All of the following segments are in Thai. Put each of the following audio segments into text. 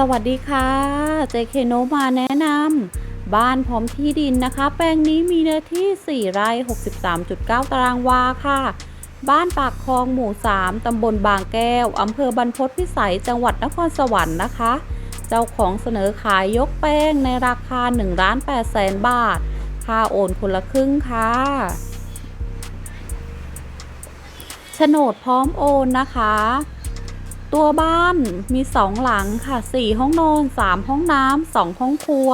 สวัสดีค่ะ เจเคโนมาแนะนำบ้านพร้อมที่ดินนะคะ แปลงนี้มีเนื้อที่ 4 ไร่ 63.9 ตารางวาค่ะ บ้านปากคลองหมู่ 3 ตำบลบางแก้ว อำเภอบรรพตพิสัย จังหวัดนครสวรรค์นะคะ เจ้าของเสนอขายยกแป้งในราคา1ล้าน8แสนบาท ค่าโอนคนละครึ่งค่ะโฉนดพร้อมโอนนะคะ ตัวบ้านมีสองหลังค่ะ4ห้องนอน3ห้องน้ำ2ห้องครัว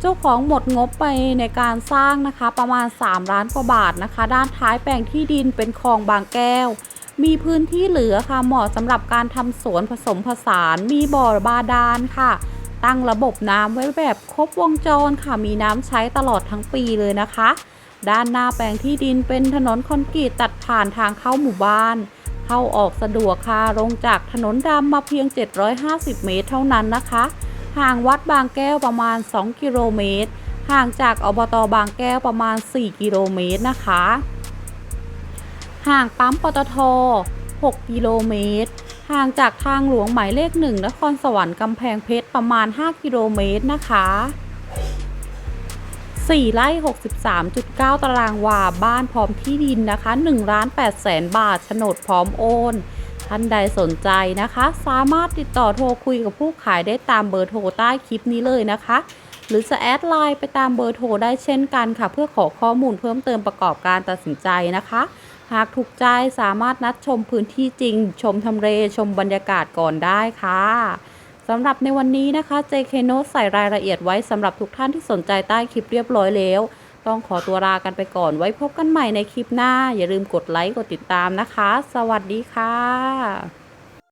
เจ้าของหมดงบไปในการสร้างนะคะประมาณ 3 ล้านกว่าบาทนะคะ ด้านท้ายแปลงที่ดินเป็นคลองบางแก้ว มีพื้นที่เหลือค่ะเหมาะสำหรับการทำสวนผสมผสานมีบ่อบาดาลค่ะ ตั้งระบบน้ำไว้แบบครบวงจรค่ะมีน้ำใช้ตลอดทั้งปีเลยนะคะ ด้านหน้าแปลงที่ดินเป็นถนนคอนกรีตตัดผ่านทางเข้าหมู่บ้าน เข้าออกสะดวกค่ะลงจากถนนดำมาเพียง 750 เมตรเท่านั้นนะคะ ห่างวัดบางแก้วประมาณ 2 กิโลเมตร ห่างจากอบตบางแก้วประมาณ 4 กิโลเมตรนะคะ ห่างปั๊มปตท 6 กิโลเมตร ห่างจากทางหลวงหมายเลขหนึ่งนครสวรรค์กำแพงเพชรประมาณ 5 กิโลเมตรนะคะ 4 ไร่ 63.9 ตารางวา บ้านพร้อมที่ดินนะคะ1ล้าน8แสนบาทโฉนดพร้อมโอน ท่านใดสนใจนะคะ สามารถติดต่อโทรคุยกับผู้ขายได้ตามเบอร์โทรใต้คลิปนี้เลยนะคะ หรือจะแอดไลน์ไปตามเบอร์โทรได้เช่นกันค่ะ เพื่อขอข้อมูลเพิ่มเติมประกอบการตัดสินใจนะคะ หากถูกใจสามารถนัดชมพื้นที่จริง ชมทำเลชมบรรยากาศก่อนได้ค่ะ สำหรับในวันนี้นะคะ JK Note ใส่รายละเอียดไว้สำหรับทุกท่านที่สนใจใต้คลิปเรียบร้อยแล้ว ต้องขอตัวลากันไปก่อนไว้พบกันใหม่ในคลิปหน้า อย่าลืมกดไลค์กดติดตามนะคะ สวัสดีค่ะ